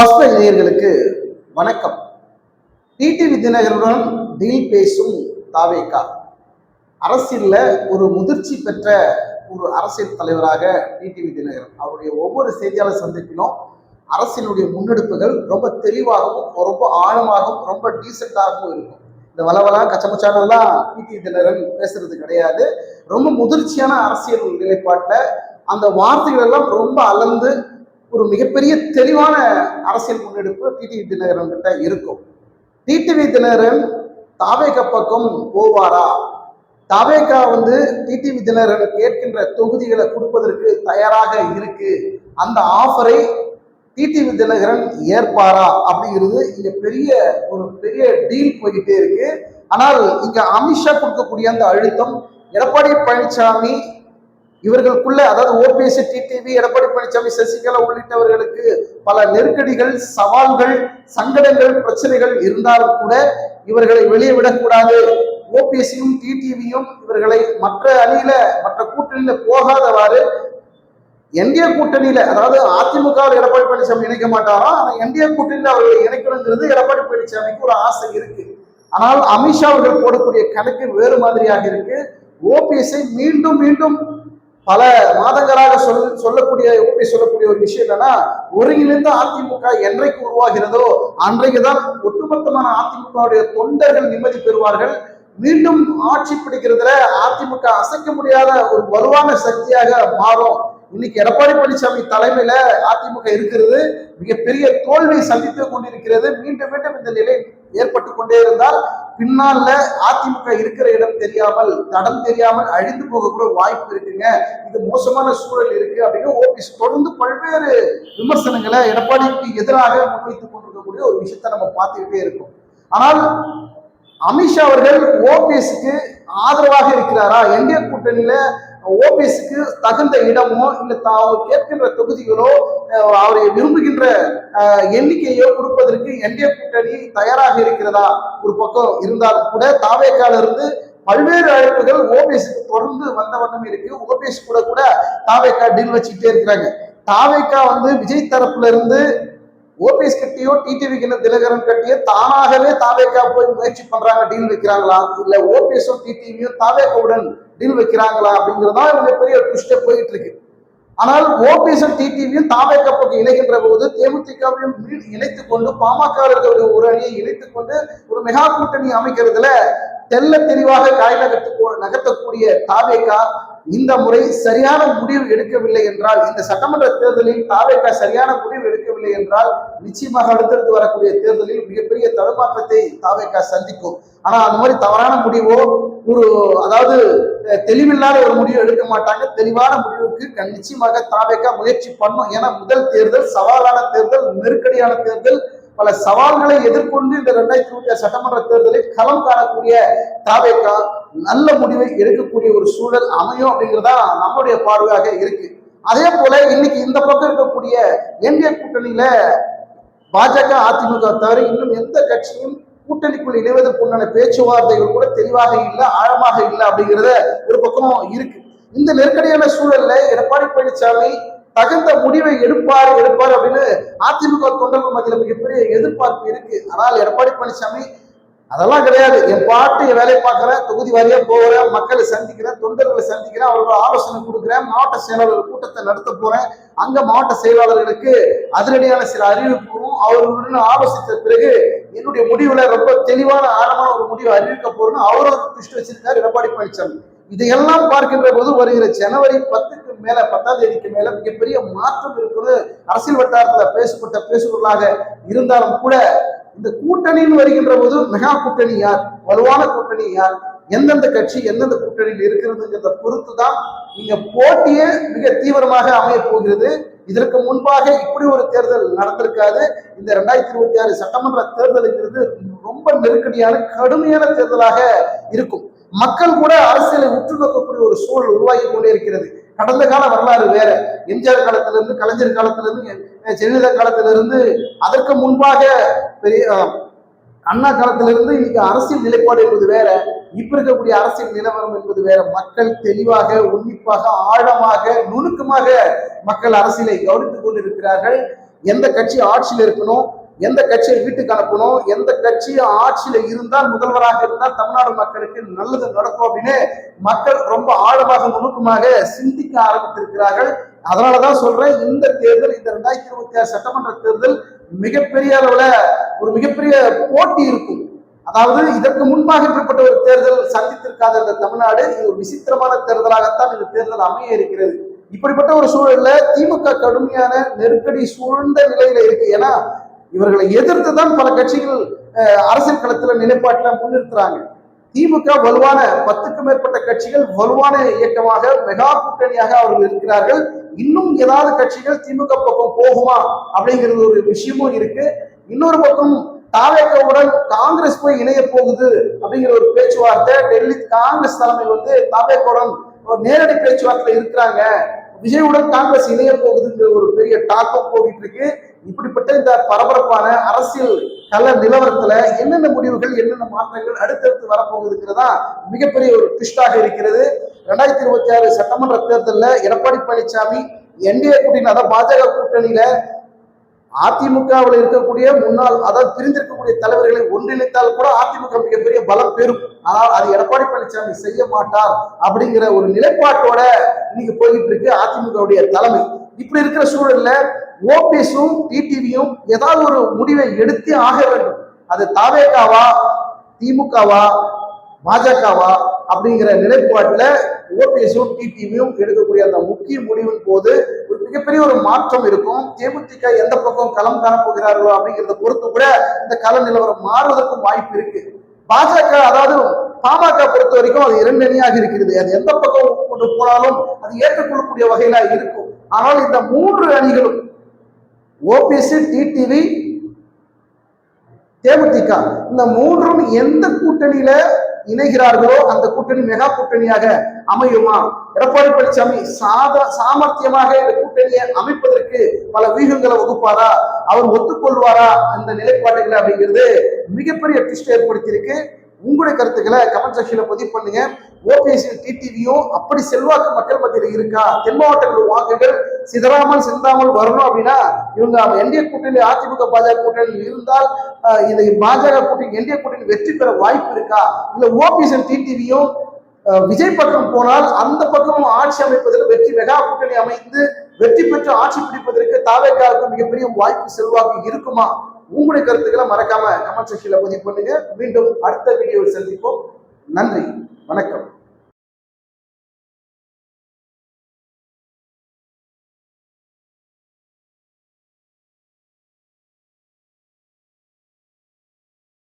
பஸ்ப இளைஞர்களுக்கு வணக்கம். TTV தினகருடன் deal பேசும் தாவேக்கா அரசியலில் ஒரு முதிர்ச்சி பெற்ற ஒரு அரசியல் தலைவராக டிடிவி தினகர் அவருடைய ஒவ்வொரு செய்தியாளர் சந்திப்பிலும் அரசியலுடைய முன்னெடுப்புகள் ரொம்ப தெளிவாகவும் ரொம்ப ஆழமாகவும் ரொம்ப டீசெண்டாகவும் இருக்கும். இந்த வளவலா கச்சமச்சானெல்லாம் டிடிவி தினகரன் பேசுறது கிடையாது. ரொம்ப முதிர்ச்சியான அரசியல் நிலைப்பாட்டில் அந்த வார்த்தைகள் எல்லாம் ரொம்ப அளந்து ஒரு மிகப்பெரிய தெளிவான அரசியல் முன்னெடுப்பு டிடிவி தினகரன் கிட்ட இருக்கும். டிடிவி தினகரன் தாவேக பக்கம் போவாரா? தாவேகா வந்து டிடிவி தினகரன் கேட்கின்ற தொகுதிகளை கொடுப்பதற்கு தயாராக இருக்கு. அந்த ஆஃபரை டிடிவி தினகரன் ஏற்பாரா? அப்படிங்கிறது இங்க பெரிய ஒரு பெரிய டீல் போய்கிட்டே இருக்கு. ஆனால் இங்க அமித்ஷா கொடுக்கக்கூடிய அந்த அழுத்தம் எடப்பாடி பழனிசாமி இவர்களுக்குள்ள அதாவது O P S T T V Edappadi Palaniswami Sasikala உள்ளிட்டவர்களுக்கு பல நெருக்கடிகள் சவால்கள் சங்கடங்கள் பிரச்சனைகள் இருந்தாலும் கூட இவர்களை வெளியே விடக்கூடாது. ஓபிஎஸ்சியும் டிடிவியும் இவர்களை மற்ற அணியில மற்ற கூட்டணியில போகாதவாறு என்டிஏ கூட்டணியில அதாவது அதிமுக எடப்பாடி பழனிசாமி இணைக்க மாட்டாரோ? ஆனா என்டிஏ கூட்டணியில அவர்களை இணைக்கணுங்கிறது எடப்பாடி பழனிசாமிக்கு ஒரு ஆசை இருக்கு. ஆனால் அமித்ஷா அவர்கள் போடக்கூடிய கணக்கு வேறு மாதிரியாக இருக்கு. ஓபிஎஸ்ஐ மீண்டும் மீண்டும் பல மாதங்களாக சொல் சொல்லக்கூடிய எப்படி சொல்லக்கூடிய ஒரு விஷயம் என்னன்னா ஒருங்கிணைந்த அதிமுக என்றைக்கு உருவாகிறதோ அன்றைக்கு தான் ஒட்டுமொத்தமான அதிமுகவுடைய தொண்டர்கள் நிம்மதி பெறுவார்கள். மீண்டும் ஆட்சி பிடிக்கிறதுல அதிமுக அசைக்க முடியாத ஒரு வலுவான சக்தியாக மாறும். இன்னைக்கு எடப்பாடி பழனிசாமி தலைமையில அதிமுக இருக்கிறது. மிகப்பெரிய தோல்வியை சந்தித்து கொண்டிருக்கிறது. மீண்டும் மீண்டும் இந்த நிலை ஏற்பட்டு கொண்டே இருந்தால் பின்னால அதிமுக இருக்கிற இடம் தெரியாமல் தடம் தெரியாமல் அழிந்து போகக்கூட வாய்ப்பு இருக்குங்க. இது மோசமான சூழல் இருக்கு அப்படின்னு ஓபிஎஸ் தொடர்ந்து பல்வேறு விமர்சனங்களை எடப்பாடிக்கு எதிராக முன்வைத்துக் கொண்டிருக்கக்கூடிய ஒரு விஷயத்தை நம்ம பார்த்துக்கிட்டே இருக்கோம். ஆனால் அமித்ஷா அவர்கள் ஓபிஎஸ்க்கு ஆதரவாக இருக்கிறாரா? என்டிஏ கூட்டணியில ஓபிஎஸ்க்கு தகுந்த இடமோ இல்லை அவர் கேட்கின்ற தொகுதிகளோ அவரை விரும்புகின்ற எண்ணிக்கையோ கொடுப்பதற்கு என்டிஏ கூட்டணி தயாராக இருக்கிறதா? ஒரு பக்கம் இருந்தாலும் கூட தாவேக்கால இருந்து பல்வேறு அழைப்புகள் ஓபிஎஸ்க்கு தொடர்ந்து வந்த வண்ணம் இருக்கு. ஓபிஎஸ் கூட கூட தாவேக்கா டீல் வச்சுக்கிட்டே இருக்கிறாங்க. தாவேக்கா வந்து விஜய் தரப்புல இருந்து ஓபிஎஸ் கட்டியோ டிடிவி தினகரன் கட்டியோ தானாகவே தாவேக்கா போய் முயற்சி பண்றாங்க டீல் வைக்கிறாங்களா? இல்ல ஓபிஎஸும் டிடிவியும் தாவேக்காவுடன் டீல் வைக்கிறாங்களா அப்படிங்கிறதா இவங்க பெரிய ட்விஸ்டே போயிட்டு இருக்கு ஆனால் ஓபிஎஸும் டிடிவியும் தாவேக்கா இணைகின்ற போது தேமுதிகவையும் இணைத்துக் கொண்டு பாமகவர்களுடைய ஒரு அணியை இணைத்துக் கொண்டு ஒரு மெகா கூட்டணி அமைக்கிறதுல தெல்ல தெளிவாக காய் நகர்த்து நகர்த்தக்கூடிய தாவேக்கா இந்த முறை சரியான முடிவு எடுக்கவில்லை என்றால் இந்த சட்டமன்ற தேர்தலில் தாவேக்கா சரியான முடிவு எடுக்கவில்லை என்றால் நிச்சயமாக அடுத்தடுத்து வரக்கூடிய தேர்தலில் மிகப்பெரிய தடுமாற்றத்தை தாவேக்கா சந்திக்கும். ஆனா அந்த மாதிரி தவறான முடிவோ ஒரு அதாவது தெளிவில்லாத ஒரு முடிவு எடுக்க மாட்டாங்க. தெளிவான முடிவுக்கு நிச்சயமாக தாவேக்கா முயற்சி பண்ணும். ஏன்னா முதல் தேர்தல் சவாலான தேர்தல் நெருக்கடியான தேர்தல் பல சவால்களை எதிர்கொண்டு இந்த ரெண்டாயிரத்தி இருபத்தி ஆறு சட்டமன்ற தேர்தலில் களம் காணக்கூடிய தாவேக்கா நல்ல முடிவை எடுக்கக்கூடிய ஒரு சூழல் அமையும் அப்படிங்கிறதா நம்முடைய பார்வையாக இருக்கு. அதே போல இன்னைக்கு இந்த பக்கம் இருக்கக்கூடிய என்டிஏ கூட்டணியில பாஜக அதிமுக தவிர இன்னும் எந்த கட்சியும் கூட்டணிக்குள் இணைவதற்கு உண்டான பேச்சுவார்த்தைகள் கூட தெளிவாக இல்லை ஆழமாக இல்லை அப்படிங்கிறத ஒரு பக்கம் இருக்கு. இந்த நெருக்கடியான சூழல்ல எடப்பாடி பழனிசாமி தகுந்த முடிவை எடுப்பார் எடுப்பார் அப்படின்னு அதிமுக தொண்டர்கள் மத்தியில் மிகப்பெரிய எதிர்பார்ப்பு இருக்கு. ஆனால் எடப்பாடி பழனிசாமி அதெல்லாம் கிடையாது. என் பாட்டு என் வேலையை பார்க்குறேன் தொகுதி வாரியா போகிறேன் மக்களை சந்திக்கிறேன் தொண்டர்களை சந்திக்கிறேன் அவர்கள் ஆலோசனை கொடுக்குறேன் மாவட்ட செயலாளர் கூட்டத்தை நடத்த போறேன். அங்க மாவட்ட செயலாளர்களுக்கு அதிரடியான சில அறிவிப்புகளும் அவர்களுடன் ஆலோசித்த பிறகு என்னுடைய முடிவுல ரொம்ப தெளிவான ஆழமான ஒரு முடிவை அறிவிக்க போறேன்னு அவரும் ஒரு ட்விஸ்ட் வச்சிருக்காரு எடப்பாடி பழனிசாமி. இதையெல்லாம் பார்க்கின்ற போது வருகிற ஜனவரி பத்துக்கு மேல பத்தாம் தேதிக்கு மேல மிகப்பெரிய மாற்றம் இருக்குது அரசியல் வட்டாரத்துல பேசப்பட்ட பேசுபொருளாக இருந்தாலும் கூட இந்த கூட்டணியில் வருகின்ற போது மெகா கூட்டணி யார்? வலுவான கூட்டணி யார்? எந்தெந்த கட்சி எந்தெந்த கூட்டணியில் இருக்கிறதுங்கிறத பொறுத்து தான் இங்க போட்டியே மிக தீவிரமாக அமைய போகிறது. இதற்கு முன்பாக இப்படி ஒரு தேர்தல் நடந்திருக்காது. இந்த ரெண்டாயிரத்தி இருபத்தி ஆறு சட்டமன்ற தேர்தலுங்கிறது ரொம்ப நெருக்கடியான கடுமையான தேர்தலாக இருக்கும். மக்கள் கூட அரசியலை உற்று நோக்கக்கூடிய ஒரு சூழல் உருவாகி கொண்டே இருக்கிறது. கடந்த கால வரலாறு வேற. எம்ஜிஆர் காலத்திலிருந்து கலைஞர் காலத்திலிருந்து ஜெயலலிதா காலத்திலிருந்து அதற்கு முன்பாக பெரிய அண்ணா காலத்திலிருந்து இன்னைக்கு அரசியல் நிலைப்பாடு என்பது வேற. இப்ப இருக்கக்கூடிய அரசியல் நிலவரம் என்பது வேற. மக்கள் தெளிவாக உன்னிப்பாக ஆழமாக நுணுக்கமாக மக்கள் அரசியலை கவனித்துக் கொண்டிருக்கிறார்கள். எந்த கட்சி ஆட்சியில் இருக்கணும்? எந்த கட்சியை வீட்டுக்கு அனுப்பணும் எந்த கட்சி ஆட்சியில இருந்தால் முதல்வராக இருந்தால் தமிழ்நாடு மக்களுக்கு நல்லது நடக்கும் அப்படின்னு மக்கள் ரொம்ப ஆழமாக நுணுக்கமாக சிந்திக்க ஆரம்பித்திருக்கிறார்கள். அதனாலதான் சொல்றேன் இந்த தேர்தல் இந்த ரெண்டாயிரத்தி இருபத்தி ஆறு சட்டமன்ற தேர்தல் மிகப்பெரிய அளவுல ஒரு மிகப்பெரிய போட்டி இருக்கும். அதாவது இதற்கு முன்பாக இப்படிப்பட்ட ஒரு தேர்தல் சந்தித்திருக்காத இந்த தமிழ்நாடு இது ஒரு விசித்திரமான தேர்தலாகத்தான் இந்த தேர்தல் அமைய இருக்கிறது. இப்படிப்பட்ட ஒரு சூழல்ல திமுக கடுமையான நெருக்கடி சூழ்ந்த நிலையில இருக்கு. ஏன்னா இவர்களை எதிர்த்து தான் பல கட்சிகள் அரசியல் களத்துல நிலைப்பாட்டில் முன்னிறுத்துறாங்க. திமுக வலுவான பத்துக்கும் மேற்பட்ட கட்சிகள் வலுவான இயக்கமாக மெகா கூட்டணியாக அவர்கள் இருக்கிறார்கள். இன்னும் ஏதாவது கட்சிகள் திமுக பக்கம் போகுமா அப்படிங்கிறது ஒரு விஷயமும் இருக்கு. இன்னொரு பக்கம் தாவேக்கவுடன் காங்கிரஸ் போய் இணைய போகுது அப்படிங்கிற ஒரு பேச்சுவார்த்தை டெல்லி காங்கிரஸ் தலைமை வந்து தாவேக்கவுடன் ஒரு நேரடி பேச்சுவார்த்தை இருக்கிறாங்க. விஜயுடன் காங்கிரஸ் இணைய போகுதுங்கிற ஒரு பெரிய டாக்கம் போயிட்டு இருக்கு இப்படிப்பட்ட இந்த பரபரப்பான அரசியல் கல நிலவரத்துல என்னென்ன முடிவுகள் என்னென்ன மாற்றங்கள் அடுத்தடுத்து வரப்போகுதுங்கிறதா மிகப்பெரிய ஒரு ட்விஸ்டாக இருக்கிறது. ரெண்டாயிரத்தி இருபத்தி ஆறு சட்டமன்ற தேர்தலில் எடப்பாடி பழனிசாமி என்டிஏ கூட்டணி அதாவது பாஜக கூட்டணியில அதிமுகவில் இருக்கக்கூடிய முன்னாள் அதாவது பிரிந்திருக்கக்கூடிய தலைவர்களை ஒன்றிணைத்தால் கூட அதிமுக மிகப்பெரிய பலம் பெறும். ஆனால் அது எடப்பாடி பழனிசாமி செய்ய மாட்டார் அப்படிங்கிற ஒரு நிலைப்பாட்டோட இன்னைக்கு போய்கிட்டு இருக்கு அதிமுகவுடைய தலைமை. இப்படி இருக்கிற சூழல்ல ஓபிஎஸும் டிடிவியும் ஏதாவது ஒரு முடிவை எடுத்தே ஆக வேண்டும். அது தாவேகாவா திமுகவா பாஜகவா அப்படிங்கிற நிலைப்பாட்டில் ஓபிஎஸும் டிடிவியும் எடுக்கக்கூடிய அந்த முக்கிய முடிவின் போது மிகப்பெரிய ஒரு மாற்றம் இருக்கும். தேமுதிக எந்த பக்கம் களம் காணப்போகிறார்களோ அப்படிங்கிறத பொறுத்து கூட இந்த கள நிலவரம் மாறுவதற்கும் வாய்ப்பு இருக்கு. பாஜக அதாவது பாமக பொறுத்த வரைக்கும் அது இரண்டு அணியாக இருக்கிறது. அது எந்த பக்கம் கொண்டு போனாலும் அது ஏற்றுக்கொள்ளக்கூடிய வகையில இருக்கும். ஆனால் இந்த மூன்று அணிகளும் ஓபிஎஸ் டிடிவி தேமுதிக இந்த மூன்றும் எந்த கூட்டணியில இணைகிறார்களோ அந்த கூட்டணி மெகா கூட்டணியாக அமையுமா? எடப்பாடி பழனிசாமி சாத சாமர்த்தியமாக இந்த கூட்டணியை அமைப்பதற்கு பல வீகங்களை வகுப்பாரா? அவர் ஒத்துக்கொள்வாரா? அந்த நிலைப்பாடுகளை அப்படிங்கிறது மிகப்பெரிய ட்விஸ்ட் ஏற்படுத்தியிருக்கு. உங்களுடைய கருத்துக்களை கமெண்ட் செக்ஷன்ல பதிவு பண்ணுங்க. ஓபிஎஸ் டிடிவியும் அப்படி செல்வாக்கு மக்கள் மத்தியில் இருக்கா? தென் மாவட்டங்கள் வாக்குகள் சிதறாமல் சிந்தாமல் வரணும் அப்படின்னா இவங்க என்டிஏ கூட்டணி அதிமுக பாஜக கூட்டணி இருந்தால் இந்த பாஜக கூட்டணி என்டிஏ கூட்டணி வெற்றி பெற வாய்ப்பு இருக்கா? இல்ல ஓபிஎஸ்எல் டிடிவியும் விஜய் பக்கம் போனால் அந்த பக்கமும் ஆட்சி அமைப்பதில் வெற்றி மெகா கூட்டணி அமைந்து வெற்றி பெற்று ஆட்சி பிடிப்பதற்கு தாவேக்காவுக்கு மிகப்பெரிய வாய்ப்பு செல்வாக்கு இருக்குமா? உங்களுடைய கருத்துக்களை மறக்காம கமெண்ட் செக்ஷன்ல பதிவு பண்ணுங்க. மீண்டும் அடுத்த வீடியோவில் சந்திப்போம். நன்றி. வணக்கம்.